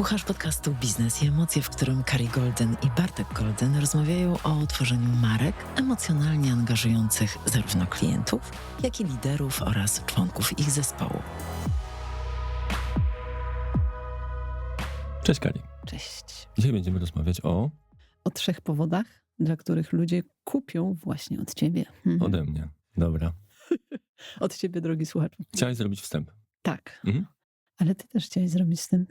Słuchasz podcastu Biznes i Emocje, w którym Kari Golden i Bartek Golden rozmawiają o tworzeniu marek emocjonalnie angażujących zarówno klientów, jak i liderów oraz członków ich zespołu. Cześć Kali. Cześć. Dzisiaj będziemy rozmawiać o O trzech powodach, dla których ludzie kupią właśnie od ciebie. Mhm. ode mnie. Dobra. Od ciebie, drogi słuchaczu. Chciałeś zrobić wstęp. Tak. Mhm. Ale ty też chciałeś zrobić tym.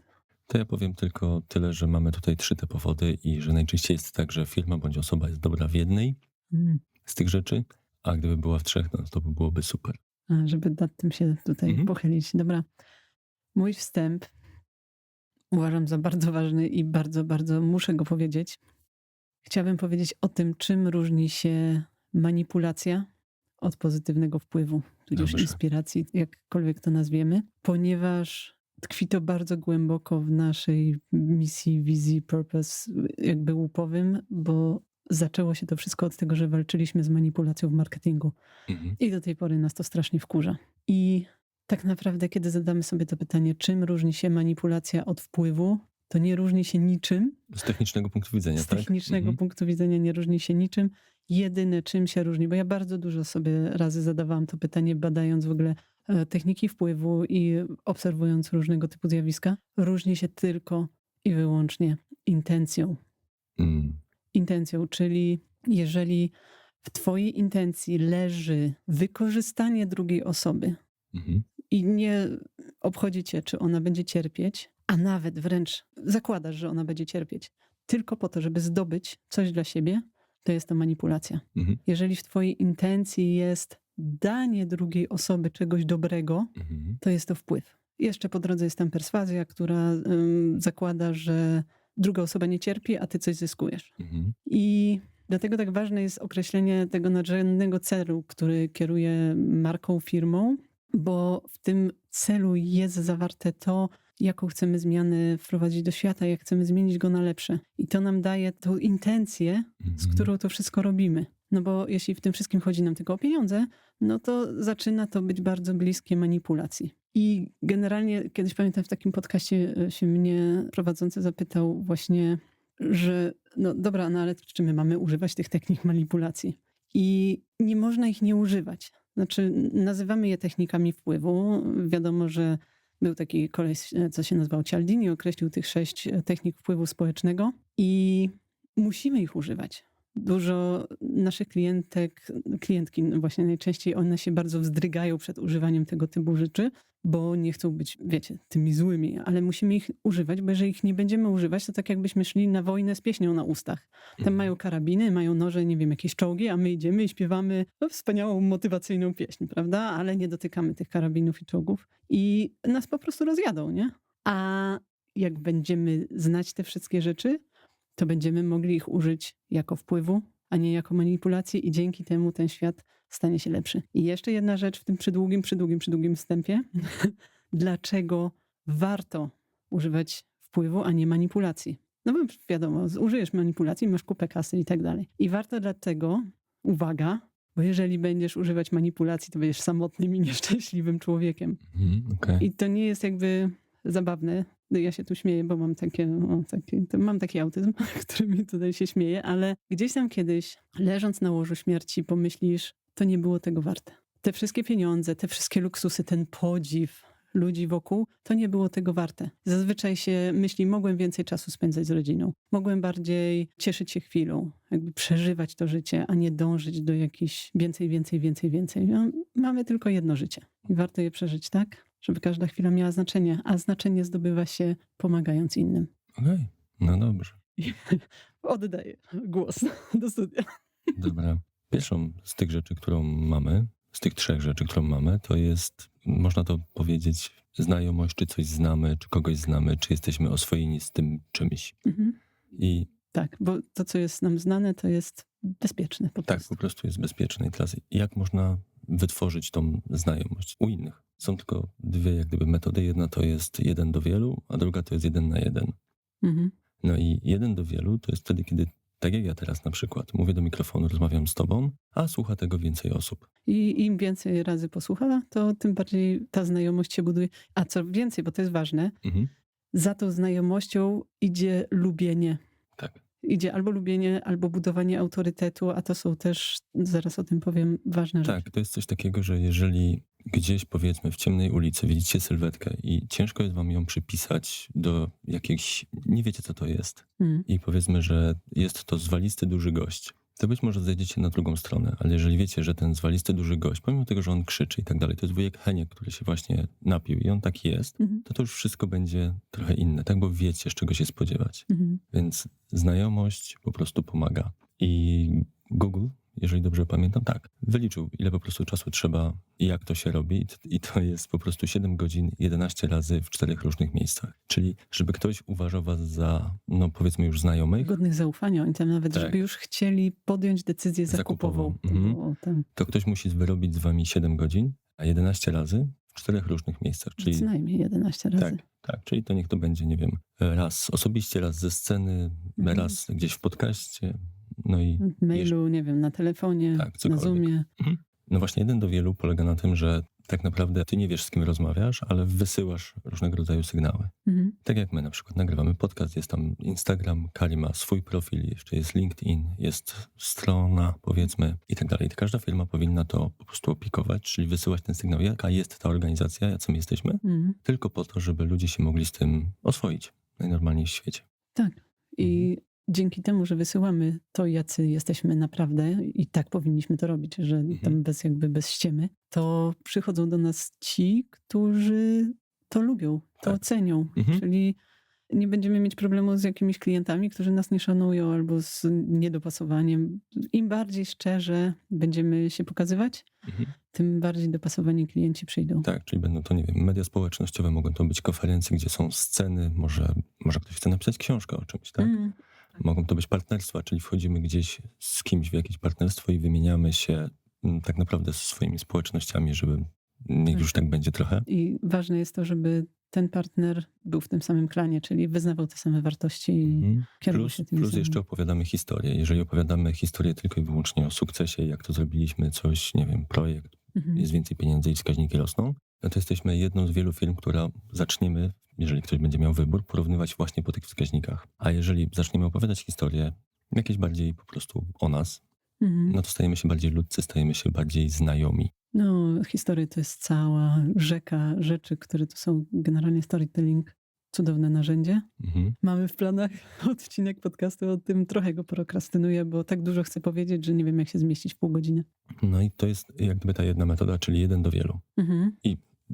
To ja powiem tylko tyle, że mamy tutaj trzy te powody i że najczęściej jest tak, że firma bądź osoba jest dobra w jednej Mm. z tych rzeczy, a gdyby była w trzech, no to by byłoby super. A, żeby nad tym się tutaj Mhm. pochylić. Dobra. Mój wstęp uważam za bardzo ważny i bardzo, bardzo muszę go powiedzieć. Chciałabym powiedzieć o tym, czym różni się manipulacja od pozytywnego wpływu, tudzież Dobrze. inspiracji, jakkolwiek to nazwiemy, ponieważ tkwi to bardzo głęboko w naszej misji, wizji, purpose, jakby łupowym, bo zaczęło się to wszystko od tego, że walczyliśmy z manipulacją w marketingu. Mhm. I do tej pory nas to strasznie wkurza. I tak naprawdę, kiedy zadamy sobie to pytanie, czym różni się manipulacja od wpływu, to nie różni się niczym. Z technicznego punktu widzenia, Z tak? technicznego Mhm. punktu widzenia nie różni się niczym. Jedyne, czym się różni, bo ja bardzo dużo sobie razy zadawałam to pytanie, badając w ogóle techniki wpływu i obserwując różnego typu zjawiska, różni się tylko i wyłącznie intencją Mm. intencją, czyli jeżeli w Twojej intencji leży wykorzystanie drugiej osoby Mhm. i nie obchodzi Cię, czy ona będzie cierpieć, a nawet wręcz zakładasz, że ona będzie cierpieć, tylko po to, żeby zdobyć coś dla siebie, to jest to manipulacja. Mhm. Jeżeli w Twojej intencji jest danie drugiej osoby czegoś dobrego, Mhm. to jest to wpływ. Jeszcze po drodze jest tam perswazja, która ym, zakłada, że druga osoba nie cierpi, a ty coś zyskujesz. Mhm. I dlatego tak ważne jest określenie tego nadrzędnego celu, który kieruje marką, firmą, bo w tym celu jest zawarte to, jaką chcemy zmianę wprowadzić do świata, jak chcemy zmienić go na lepsze. I to nam daje tą intencję, z Mhm. którą to wszystko robimy. No bo jeśli w tym wszystkim chodzi nam tylko o pieniądze, no to zaczyna to być bardzo bliskie manipulacji. I generalnie kiedyś pamiętam w takim podcaście e, się mnie prowadzący zapytał właśnie, że no dobra, no ale czy my mamy używać tych technik manipulacji? I nie można ich nie używać. Znaczy, nazywamy je technikami wpływu. Wiadomo, że był taki koleś, e, co się nazywał Cialdini, określił tych sześć e, technik wpływu społecznego i musimy ich używać. Dużo naszych klientek, klientki no właśnie najczęściej one się bardzo wzdrygają przed używaniem tego typu rzeczy, bo nie chcą być, wiecie, tymi złymi, ale musimy ich używać, bo jeżeli ich nie będziemy używać, to tak jakbyśmy szli na wojnę z pieśnią na ustach. Tam Mhm. mają karabiny, mają noże, nie wiem, jakieś czołgi, a my idziemy i śpiewamy no, wspaniałą, motywacyjną pieśń, prawda? Ale nie dotykamy tych karabinów i czołgów i nas po prostu rozjadą, nie? A jak będziemy znać te wszystkie rzeczy, to będziemy mogli ich użyć jako wpływu, a nie jako manipulacji i dzięki temu ten świat stanie się lepszy. I jeszcze jedna rzecz w tym przydługim, przydługim, przydługim wstępie. Dlaczego warto używać wpływu, a nie manipulacji? No bo wiadomo, użyjesz manipulacji, masz kupę kasy i tak dalej. I warto dlatego, uwaga, bo jeżeli będziesz używać manipulacji, to będziesz samotnym i nieszczęśliwym człowiekiem. Mhm. Okej. I to nie jest jakby zabawne. No Ja się tu śmieję, bo mam takie, o, takie mam taki autyzm, który mi tutaj się śmieje, ale gdzieś tam kiedyś, leżąc na łożu śmierci, pomyślisz, to nie było tego warte. Te wszystkie pieniądze, te wszystkie luksusy, ten podziw ludzi wokół, to nie było tego warte. Zazwyczaj się myśli, mogłem więcej czasu spędzać z rodziną, mogłem bardziej cieszyć się chwilą, jakby przeżywać to życie, a nie dążyć do jakichś więcej, więcej, więcej, więcej. No, mamy tylko jedno życie i warto je przeżyć tak, żeby każda chwila miała znaczenie, a znaczenie zdobywa się pomagając innym. Okej. No dobrze. Oddaję głos do studia. Dobra. Pierwszą z tych rzeczy, którą mamy, z tych trzech rzeczy, którą mamy, to jest, można to powiedzieć, znajomość, czy coś znamy, czy kogoś znamy, czy jesteśmy oswojeni z tym czymś. Mhm. I Tak, bo to, co jest nam znane, to jest bezpieczne po tak, prostu. po prostu jest bezpieczne. I teraz jak można wytworzyć tą znajomość u innych? Są tylko dwie jak gdyby metody. Jedna to jest jeden do wielu, a druga to jest jeden na jeden. Mhm. No i jeden do wielu to jest wtedy, kiedy, tak jak ja teraz na przykład, mówię do mikrofonu, rozmawiam z tobą, a słucha tego więcej osób. I im więcej razy posłucha, to tym bardziej ta znajomość się buduje. A co więcej, bo to jest ważne, Mhm. za tą znajomością idzie lubienie. Tak. Idzie albo lubienie, albo budowanie autorytetu, a to są też, zaraz o tym powiem, ważne rzeczy. Tak, to jest coś takiego, że jeżeli gdzieś powiedzmy w ciemnej ulicy widzicie sylwetkę i ciężko jest wam ją przypisać do jakiejś, nie wiecie co to jest Mm. i powiedzmy, że jest to zwalisty duży gość, to być może zejdziecie na drugą stronę, ale jeżeli wiecie, że ten zwalisty duży gość, pomimo tego, że on krzyczy i tak dalej, to jest wujek Heniek, który się właśnie napił i on taki jest, Mhm. to to już wszystko będzie trochę inne, tak, bo wiecie, z czego się spodziewać. Mhm. Więc znajomość po prostu pomaga. I Google, jeżeli dobrze pamiętam, tak, wyliczył, ile po prostu czasu trzeba i jak to się robi. I to jest po prostu 7 godzin 11 razy w czterech różnych miejscach. Czyli, żeby ktoś uważał was za, no powiedzmy już znajomych, Godnych zaufania. Oni tam nawet, Tak. żeby już chcieli podjąć decyzję zakupową. Zakupową. To Mhm. to ktoś musi wyrobić z wami 7 godzin, a 11 razy w czterech różnych miejscach. Czyli co najmniej 11 razy. Tak, tak. Czyli to niech to będzie, nie wiem, raz osobiście, raz ze sceny, Mhm. raz gdzieś w podcaście. No i W mailu, nie wiem, na telefonie, Tak, na. Zoomie. no właśnie jeden do wielu polega na tym, że tak naprawdę ty nie wiesz, z kim rozmawiasz, ale wysyłasz różnego rodzaju sygnały. Mhm. Tak jak my na przykład nagrywamy podcast, jest tam Instagram, Kali ma swój profil, jeszcze jest LinkedIn, jest strona, powiedzmy, i tak dalej. Każda firma powinna to po prostu opikować, czyli wysyłać ten sygnał, jaka jest ta organizacja, jacy my jesteśmy, Mhm. tylko po to, żeby ludzie się mogli z tym oswoić najnormalniej w świecie. Tak. I Mhm. Dzięki temu, że wysyłamy to, jacy jesteśmy naprawdę i tak powinniśmy to robić, że Mhm. tam bez jakby bez ściemy, to przychodzą do nas ci, którzy to lubią, to Tak. ocenią. Mhm. Czyli nie będziemy mieć problemu z jakimiś klientami, którzy nas nie szanują albo z niedopasowaniem. Im bardziej szczerze będziemy się pokazywać, Mhm. tym bardziej dopasowani klienci przyjdą. Tak, czyli będą to, nie wiem, media społecznościowe, mogą to być konferencje, gdzie są sceny, może, może ktoś chce napisać książkę o czymś, tak? Mm. Mogą to być partnerstwa, czyli wchodzimy gdzieś z kimś w jakieś partnerstwo i wymieniamy się mm, tak naprawdę ze swoimi społecznościami, żeby niech Tak. już tak będzie trochę. I ważne jest to, żeby ten partner był w tym samym klanie, czyli wyznawał te same wartości i Mhm. kierował Plus, się tymi plus samymi. jeszcze opowiadamy historię. Jeżeli opowiadamy historię tylko i wyłącznie o sukcesie, jak to zrobiliśmy, coś, nie wiem, projekt, Mhm. jest więcej pieniędzy i wskaźniki rosną, no to jesteśmy jedną z wielu firm, która zaczniemy, jeżeli ktoś będzie miał wybór, porównywać właśnie po tych wskaźnikach. A jeżeli zaczniemy opowiadać historię jakieś bardziej po prostu o nas, Mhm. no to stajemy się bardziej ludcy, stajemy się bardziej znajomi. No, historia to jest cała rzeka rzeczy, które to są generalnie storytelling, cudowne narzędzie. Mhm. Mamy w planach odcinek podcastu o tym, trochę go prokrastynuję, bo tak dużo chcę powiedzieć, że nie wiem, jak się zmieścić w pół godziny. No i to jest jak gdyby ta jedna metoda, czyli jeden do wielu. Mhm.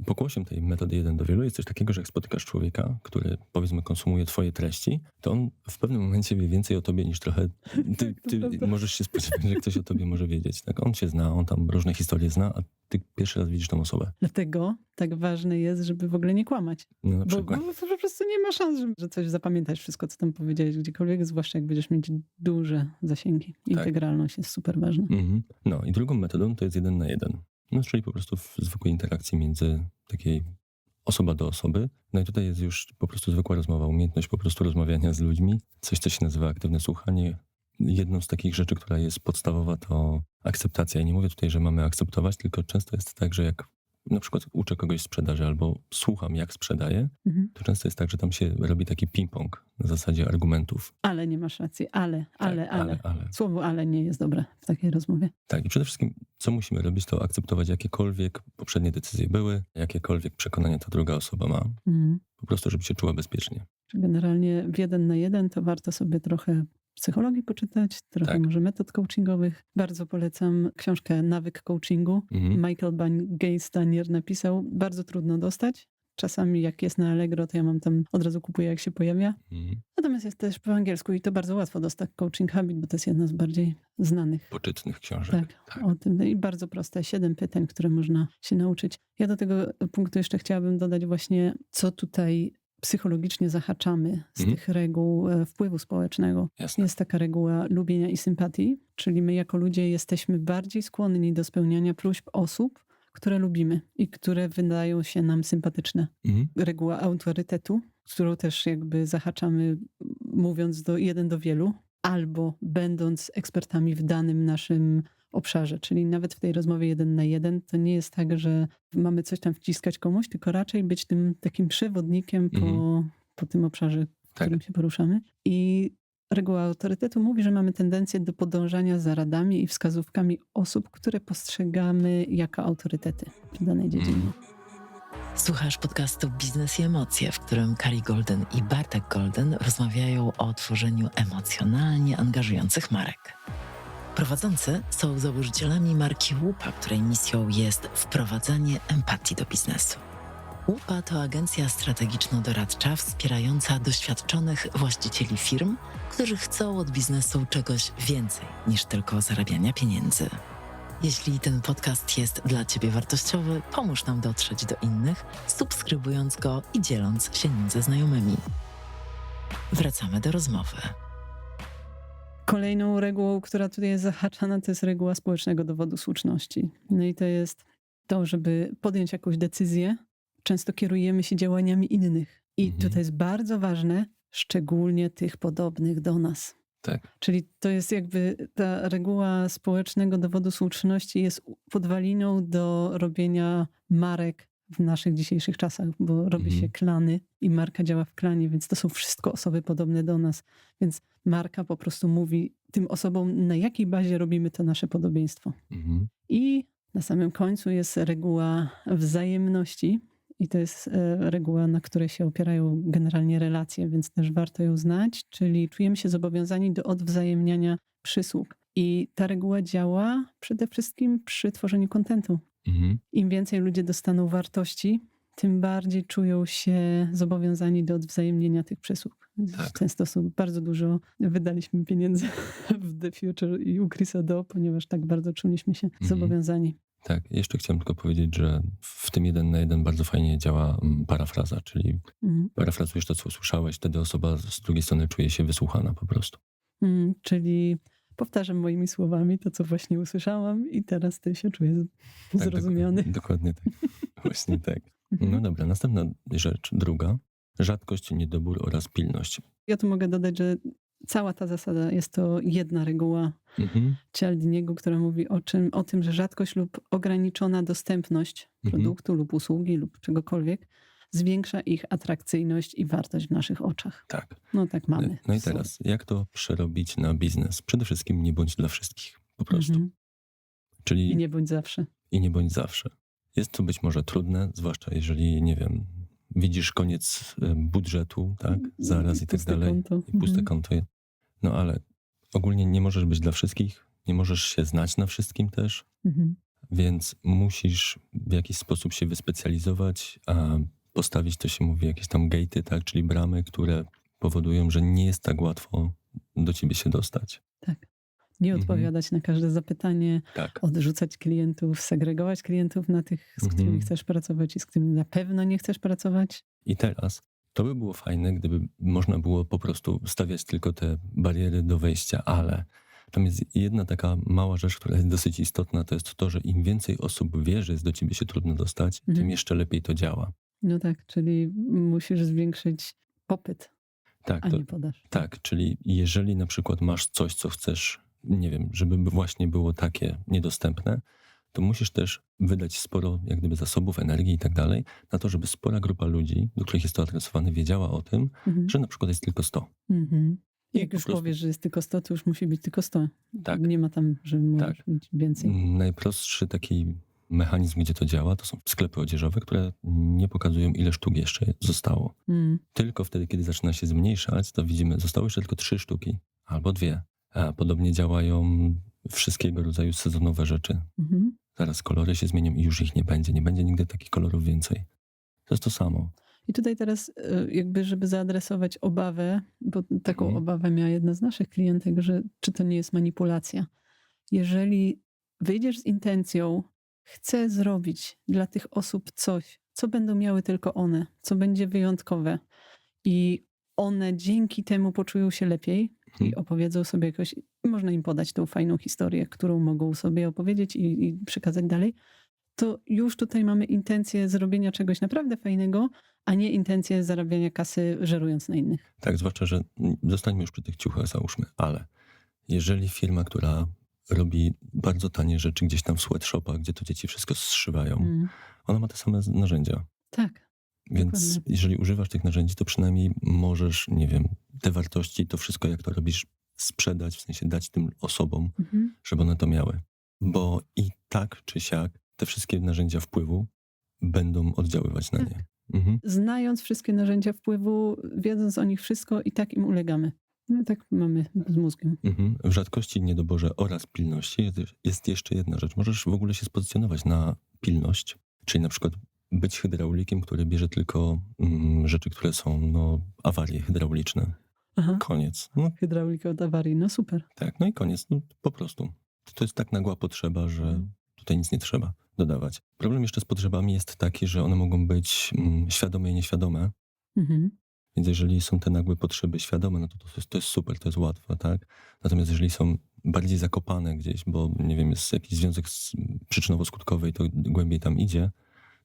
Pokłosiem tej metody jeden do wielu jest coś takiego, że jak spotykasz człowieka, który powiedzmy konsumuje twoje treści, to on w pewnym momencie wie więcej o tobie niż trochę ty, ty możesz się spodziewać, że ktoś o tobie może wiedzieć. Tak? On się zna, on tam różne historie zna, a ty pierwszy raz widzisz tą osobę. Dlatego tak ważne jest, żeby w ogóle nie kłamać. No na Bo, przykład. bo po prostu nie ma szans, że- coś zapamiętać, wszystko, co tam powiedziałeś gdziekolwiek, zwłaszcza jak będziesz mieć duże zasięgi. Tak. Integralność jest super ważna. Mhm. No i drugą metodą to jest jeden na jeden. No czyli po prostu w zwykłej interakcji między takiej osoba do osoby. No i tutaj jest już po prostu zwykła rozmowa, umiejętność po prostu rozmawiania z ludźmi, coś, co się nazywa aktywne słuchanie. Jedną z takich rzeczy, która jest podstawowa, to akceptacja. I nie mówię tutaj, że mamy akceptować, tylko często jest tak, że jak na przykład uczę kogoś sprzedaży albo słucham, jak sprzedaje, Mhm. to często jest tak, że tam się robi taki ping-pong na zasadzie argumentów. Ale nie masz racji, ale, ale, tak, ale. ale, ale. Słowo ale nie jest dobre w takiej rozmowie. Tak, i przede wszystkim, co musimy robić, to akceptować jakiekolwiek poprzednie decyzje były, jakiekolwiek przekonania ta druga osoba ma, Mhm. po prostu, żeby się czuła bezpiecznie. Generalnie w jeden na jeden to warto sobie trochę psychologii poczytać, trochę Tak. może metod coachingowych. Bardzo polecam książkę Nawyk coachingu. Mhm. Michael Gay-Stanier napisał. Bardzo trudno dostać. Czasami jak jest na Allegro, to ja mam tam, od razu kupuję jak się pojawia. Mhm. Natomiast jest też po angielsku i to bardzo łatwo dostać. Coaching Habit, bo to jest jedna z bardziej znanych. Poczytnych książek. Tak, tak. o tym. I bardzo proste, siedem pytań, które można się nauczyć. Ja do tego punktu jeszcze chciałabym dodać właśnie, co tutaj psychologicznie zahaczamy z Mhm. tych reguł e, wpływu społecznego. Jasne. Jest taka reguła lubienia i sympatii, czyli my jako ludzie jesteśmy bardziej skłonni do spełniania próśb osób, które lubimy i które wydają się nam sympatyczne. Mhm. Reguła autorytetu, którą też jakby zahaczamy, mówiąc do jeden do wielu, albo będąc ekspertami w danym naszym obszarze. Czyli nawet w tej rozmowie jeden na jeden to nie jest tak, że mamy coś tam wciskać komuś, tylko raczej być tym takim przewodnikiem po, Mhm. po tym obszarze, w Tak. którym się poruszamy. I reguła autorytetu mówi, że mamy tendencję do podążania za radami i wskazówkami osób, które postrzegamy jako autorytety w danej dziedzinie. Mm. Słuchasz podcastu Biznes i Emocje, w którym Kari Golden i Bartek Golden rozmawiają o tworzeniu emocjonalnie angażujących marek. Prowadzący są założycielami marki Łupa, której misją jest wprowadzanie empatii do biznesu. Łupa to agencja strategiczno-doradcza wspierająca doświadczonych właścicieli firm, którzy chcą od biznesu czegoś więcej niż tylko zarabiania pieniędzy. Jeśli ten podcast jest dla Ciebie wartościowy, pomóż nam dotrzeć do innych, subskrybując go i dzieląc się nim ze znajomymi. Wracamy do rozmowy. Kolejną regułą, która tutaj jest zahaczana, to jest reguła społecznego dowodu słuszności. No i to jest to, żeby podjąć jakąś decyzję, często kierujemy się działaniami innych. I Mhm. tutaj jest bardzo ważne, szczególnie tych podobnych do nas. Tak. Czyli to jest jakby ta reguła społecznego dowodu słuszności jest podwaliną do robienia marek w naszych dzisiejszych czasach, bo robi Mhm. się klany i marka działa w klanie, więc to są wszystko osoby podobne do nas. Więc marka po prostu mówi tym osobom, na jakiej bazie robimy to nasze podobieństwo. Mhm. I na samym końcu jest reguła wzajemności. I to jest e, reguła, na której się opierają generalnie relacje, więc też warto ją znać, czyli czujemy się zobowiązani do odwzajemniania przysług. I ta reguła działa przede wszystkim przy tworzeniu kontentu. Mhm. Im więcej ludzie dostaną wartości, tym bardziej czują się zobowiązani do odwzajemnienia tych przysług. Tak. W ten sposób bardzo dużo wydaliśmy pieniędzy w The Future i u Chrisa Do, ponieważ tak bardzo czuliśmy się Mhm. zobowiązani. Tak, jeszcze chciałem tylko powiedzieć, że w tym jeden na jeden bardzo fajnie działa mm, parafraza, czyli Mhm. parafrazujesz to, co usłyszałeś, wtedy osoba z drugiej strony czuje się wysłuchana po prostu. Mm, czyli powtarzam moimi słowami to, co właśnie usłyszałam i teraz ty się czujesz Tak, zrozumiony. Dokładnie, dokładnie tak. Właśnie tak. Mhm. No dobra, następna rzecz, druga. Rzadkość, niedobór oraz pilność. Ja tu mogę dodać, że cała ta zasada jest to jedna reguła Mhm. Cialdiniego, która mówi o, czym, o tym, że rzadkość lub ograniczona dostępność Mhm. produktu lub usługi lub czegokolwiek zwiększa ich atrakcyjność i wartość w naszych oczach. Tak. No tak mamy. No i teraz, jak to przerobić na biznes? Przede wszystkim nie bądź dla wszystkich, po prostu. Mhm. Czyli I nie bądź zawsze. i nie bądź zawsze. Jest to być może trudne, zwłaszcza jeżeli, nie wiem, widzisz koniec e, budżetu, tak, zaraz i tak dalej, konto. i puste Mhm. konto. No ale ogólnie nie możesz być dla wszystkich, nie możesz się znać na wszystkim też, Mhm. więc musisz w jakiś sposób się wyspecjalizować, a postawić, to się mówi, jakieś tam gate'y, tak, czyli bramy, które powodują, że nie jest tak łatwo do ciebie się dostać. Tak. Nie Mhm. odpowiadać na każde zapytanie, Tak. odrzucać klientów, segregować klientów na tych, z Mhm. którymi chcesz pracować i z którymi na pewno nie chcesz pracować. I teraz to by było fajne, gdyby można było po prostu stawiać tylko te bariery do wejścia, ale tam jest jedna taka mała rzecz, która jest dosyć istotna, to jest to, że im więcej osób wie, że jest do ciebie się trudno dostać, Mhm. tym jeszcze lepiej to działa. No tak, czyli musisz zwiększyć popyt, Tak, a to, nie podaż. tak, czyli jeżeli na przykład masz coś, co chcesz, nie wiem, żeby właśnie było takie niedostępne, to musisz też wydać sporo jak gdyby zasobów, energii i tak dalej, na to, żeby spora grupa ludzi, do których jest to adresowane, wiedziała o tym, Mhm. że na przykład jest tylko 100. Mhm. I Jak już prostu- powiesz, że jest tylko 100, to już musi być tylko 100. Tak. Nie ma tam, że możesz Tak. mieć więcej. Najprostszy taki mechanizm, gdzie to działa, to są sklepy odzieżowe, które nie pokazują, ile sztuk jeszcze zostało. Mm. Tylko wtedy, kiedy zaczyna się zmniejszać, to widzimy, zostały jeszcze tylko trzy sztuki albo dwie. A podobnie działają wszystkiego rodzaju sezonowe rzeczy. Mhm. Zaraz kolory się zmienią i już ich nie będzie. Nie będzie nigdy takich kolorów więcej. To jest to samo. I tutaj teraz e, jakby, żeby zaadresować obawę, bo taką Mhm. obawę miała jedna z naszych klientek, że czy to nie jest manipulacja. Jeżeli wyjdziesz z intencją, chcę zrobić dla tych osób coś, co będą miały tylko one, co będzie wyjątkowe i one dzięki temu poczują się lepiej i Mhm. opowiedzą sobie jakoś, można im podać tą fajną historię, którą mogą sobie opowiedzieć i, i przekazać dalej, to już tutaj mamy intencję zrobienia czegoś naprawdę fajnego, a nie intencję zarabiania kasy żerując na innych. Tak, zwłaszcza, że zostańmy już przy tych ciuchach, załóżmy, ale jeżeli firma, która robi bardzo tanie rzeczy gdzieś tam w sweatshopach, gdzie to dzieci wszystko zszywają, Mm. ona ma te same narzędzia. Tak. Więc Dokładnie. jeżeli używasz tych narzędzi, to przynajmniej możesz, nie wiem, te wartości, to wszystko, jak to robisz, sprzedać, w sensie dać tym osobom, Mhm. żeby one to miały. Bo i tak czy siak te wszystkie narzędzia wpływu będą oddziaływać na Tak. nie. Mhm. Znając wszystkie narzędzia wpływu, wiedząc o nich wszystko, i tak im ulegamy. No tak mamy z mózgiem. Mhm. W rzadkości, niedoborze oraz pilności jest, jeszcze jedna rzecz. Możesz w ogóle się spozycjonować na pilność, czyli na przykład być hydraulikiem, który bierze tylko mm, rzeczy, które są no, awarie hydrauliczne. Aha. Koniec. No Hydraulika od awarii, no super. tak, no i koniec. No, po prostu. To jest tak nagła potrzeba, że Mhm. tutaj nic nie trzeba dodawać. Problem jeszcze z potrzebami jest taki, że one mogą być mm, świadome i nieświadome. Mhm. Więc jeżeli są te nagłe potrzeby świadome, no to to jest, to jest super, to jest łatwe, tak? Natomiast jeżeli są bardziej zakopane gdzieś, bo nie wiem, jest jakiś związek z- przyczynowo-skutkowy i to głębiej tam idzie,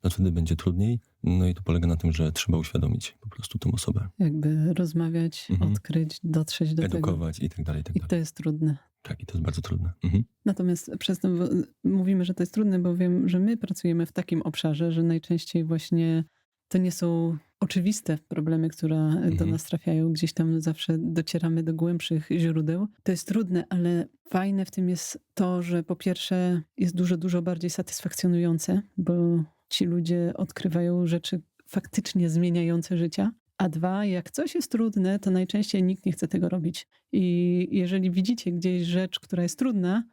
no to wtedy będzie trudniej. No i to polega na tym, że trzeba uświadomić po prostu tą osobę, Jakby rozmawiać, Mhm. odkryć, dotrzeć do tego. edukować i tak dalej, i tak I dalej. to jest trudne. Tak, i to jest bardzo trudne. Mhm. Natomiast przez to w- mówimy, że to jest trudne, bo wiem, że my pracujemy w takim obszarze, że najczęściej właśnie to nie są oczywiste problemy, które do Mhm. nas trafiają. Gdzieś tam zawsze docieramy do głębszych źródeł. To jest trudne, ale fajne w tym jest to, że po pierwsze jest dużo, dużo bardziej satysfakcjonujące, bo ci ludzie odkrywają rzeczy faktycznie zmieniające życia. A dwa, jak coś jest trudne, to najczęściej nikt nie chce tego robić. I jeżeli widzicie gdzieś rzecz, która jest trudna,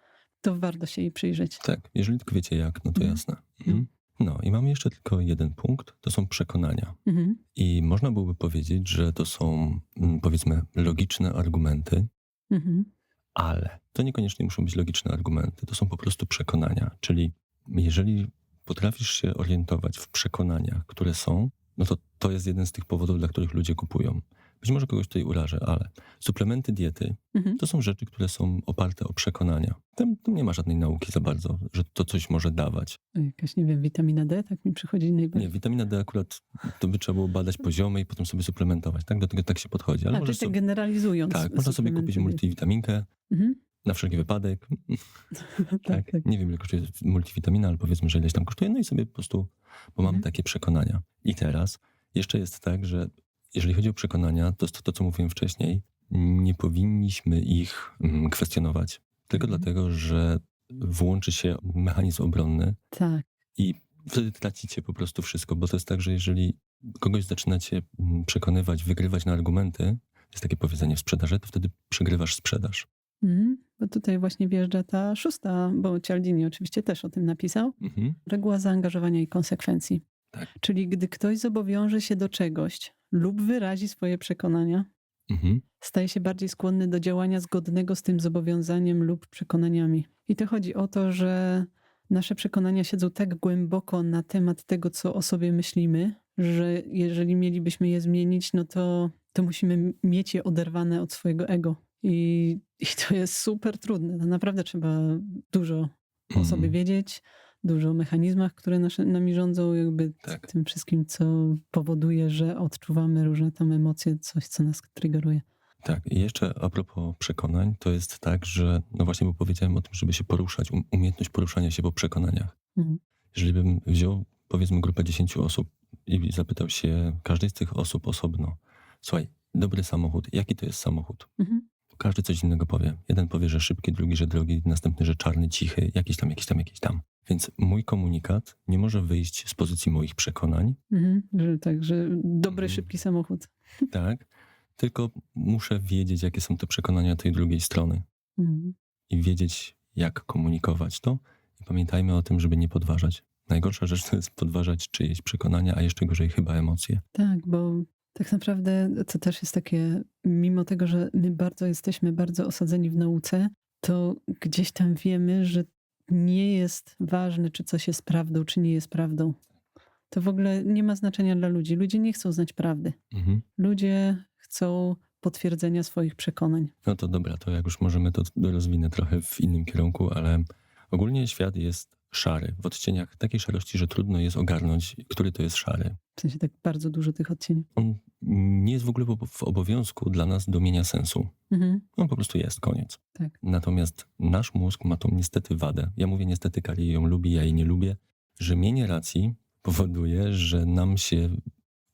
to warto się jej przyjrzeć. Tak, jeżeli tylko wiecie jak, no to Mhm. jasne. Mhm. No i mamy jeszcze tylko jeden punkt, to są przekonania. Mhm. I można byłoby powiedzieć, że to są mm, powiedzmy logiczne argumenty, Mhm. ale to niekoniecznie muszą być logiczne argumenty, to są po prostu przekonania. Czyli jeżeli potrafisz się orientować w przekonaniach, które są, no to to jest jeden z tych powodów, dla których ludzie kupują. Być może kogoś tutaj urażę, ale suplementy diety Mhm. to są rzeczy, które są oparte o przekonania. Tam, tam nie ma żadnej nauki za bardzo, że to coś może dawać. Jakaś, nie wiem, witamina D, tak mi przychodzi najbardziej. Nie, witamina D akurat to by trzeba było badać poziomy i potem sobie suplementować. Tak, do tego tak się podchodzi. Ale A, czyli tak generalizując. tak, można sobie kupić multivitaminkę Mhm. na wszelki wypadek. tak, Tak, tak. Nie wiem, ile kosztuje multivitamina, ale powiedzmy, że ileś tam kosztuje. No i sobie po prostu, bo mamy Mhm. takie przekonania. I teraz jeszcze jest tak, że jeżeli chodzi o przekonania, to jest to, co mówiłem wcześniej, nie powinniśmy ich mm, kwestionować. Tylko Mhm. dlatego, że włączy się mechanizm obronny Tak. i wtedy tracicie po prostu wszystko, bo to jest tak, że jeżeli kogoś zaczynacie mm, przekonywać, wygrywać na argumenty, jest takie powiedzenie w sprzedaży, to wtedy przegrywasz sprzedaż. Mhm. Bo tutaj właśnie wjeżdża ta szósta, bo Cialdini oczywiście też o tym napisał. Mhm. Reguła zaangażowania i konsekwencji. Tak. Czyli gdy ktoś zobowiąże się do czegoś lub wyrazi swoje przekonania, Mhm. staje się bardziej skłonny do działania zgodnego z tym zobowiązaniem lub przekonaniami. I to chodzi o to, że nasze przekonania siedzą tak głęboko na temat tego, co o sobie myślimy, że jeżeli mielibyśmy je zmienić, no to, to musimy mieć je oderwane od swojego ego. I, I to jest super trudne. To naprawdę trzeba dużo o sobie Mhm. wiedzieć, dużo o mechanizmach, które nasze, nami rządzą, jakby Tak. tym wszystkim, co powoduje, że odczuwamy różne tam emocje, coś, co nas triggeruje. Tak, i jeszcze a propos przekonań, to jest tak, że no właśnie, bo powiedziałem o tym, żeby się poruszać, um- umiejętność poruszania się po przekonaniach. Mhm. Jeżeli bym wziął, powiedzmy, grupę 10 osób i zapytał się każdej z tych osób osobno, słuchaj, dobry samochód, jaki to jest samochód? Mhm. Każdy coś innego powie. Jeden powie, że szybki, drugi, że drogi, następny, że czarny, cichy, jakiś tam, jakiś tam, jakiś tam. Więc mój komunikat nie może wyjść z pozycji moich przekonań, Mhm. Że, tak, że dobry, Mhm. szybki samochód. tak? Tylko muszę wiedzieć, jakie są te przekonania tej drugiej strony. Mhm. i wiedzieć, jak komunikować to. I pamiętajmy o tym, żeby nie podważać. Najgorsza rzecz to jest podważać czyjeś przekonania, a jeszcze gorzej chyba emocje. Tak, bo tak naprawdę to też jest takie, mimo tego, że my bardzo jesteśmy bardzo osadzeni w nauce, to gdzieś tam wiemy, że nie jest ważne, czy coś jest prawdą, czy nie jest prawdą. To w ogóle nie ma znaczenia dla ludzi. Ludzie nie chcą znać prawdy. Mhm. Ludzie chcą potwierdzenia swoich przekonań. No to dobra, to jak już możemy, to rozwinę trochę w innym kierunku, ale ogólnie świat jest szary, w odcieniach takiej szarości, że trudno jest ogarnąć, który to jest szary. W sensie tak bardzo dużo tych odcieni. On nie jest w ogóle w obowiązku dla nas do mienia sensu. Mhm. On po prostu jest, koniec. Tak. Natomiast nasz mózg ma tą niestety wadę. Ja mówię niestety, Kali ją lubi, ja jej nie lubię, że mienie racji powoduje, że nam się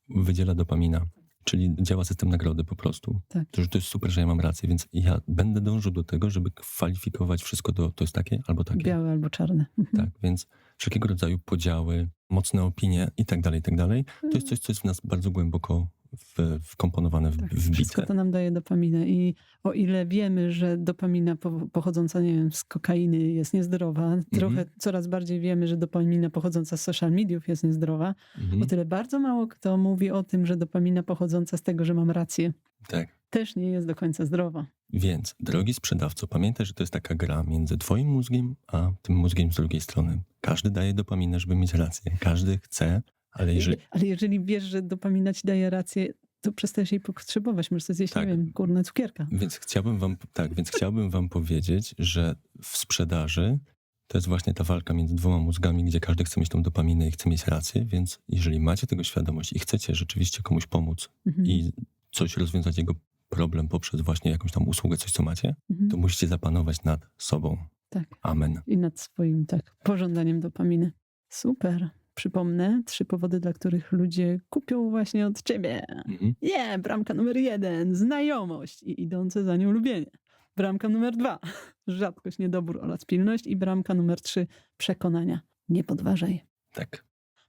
wydziela dopamina, czyli działa system nagrody po prostu. Tak. To, że to jest super, że ja mam rację, więc ja będę dążył do tego, żeby kwalifikować wszystko do to jest takie albo takie. Białe albo czarne. Mhm. Tak, więc wszelkiego rodzaju podziały, mocne opinie i tak dalej, i tak dalej, to jest coś, co jest w nas bardzo głęboko w, wkomponowane, w, Tak, wbite. wszystko to nam daje dopaminę i o ile wiemy, że dopamina po, pochodząca, nie wiem, z kokainy jest niezdrowa, trochę coraz bardziej wiemy, że dopamina pochodząca z social mediów jest niezdrowa, Mhm. o tyle bardzo mało kto mówi o tym, że dopamina pochodząca z tego, że mam rację, Tak. też nie jest do końca zdrowa. Więc, drogi sprzedawco, pamiętaj, że to jest taka gra między twoim mózgiem, a tym mózgiem z drugiej strony. Każdy daje dopaminę, żeby mieć rację. Każdy chce, ale jeżeli... Ale jeżeli wiesz, że dopamina ci daje rację, to przestajesz jej potrzebować. Możesz sobie zjeść, Tak. nie wiem, kurne cukierka. Więc chciałbym wam, tak, więc chciałbym wam powiedzieć, że w sprzedaży to jest właśnie ta walka między dwoma mózgami, gdzie każdy chce mieć tą dopaminę i chce mieć rację, więc jeżeli macie tego świadomość i chcecie rzeczywiście komuś pomóc Mhm. i coś rozwiązać jego problem poprzez właśnie jakąś tam usługę, coś co macie, Mhm. to musicie zapanować nad sobą. Tak. Amen. I nad swoim, tak, pożądaniem dopaminy. Super. Przypomnę, trzy powody, dla których ludzie kupią właśnie od ciebie. Mhm. Nie, bramka numer jeden, znajomość i idące za nią lubienie. Bramka numer dwa, rzadkość, niedobór oraz pilność. I bramka numer trzy, przekonania. Nie podważaj. Tak.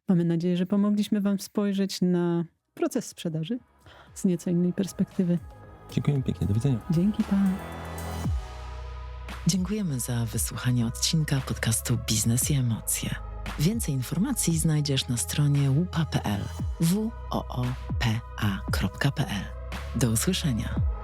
Mamy nadzieję, że pomogliśmy Wam spojrzeć na proces sprzedaży z nieco innej perspektywy. Dziękuję pięknie. Do widzenia. Dzięki Pan. Dziękujemy za wysłuchanie odcinka podcastu Biznes i Emocje. Więcej informacji znajdziesz na stronie łupa.pl w o o p a.pl. Do usłyszenia.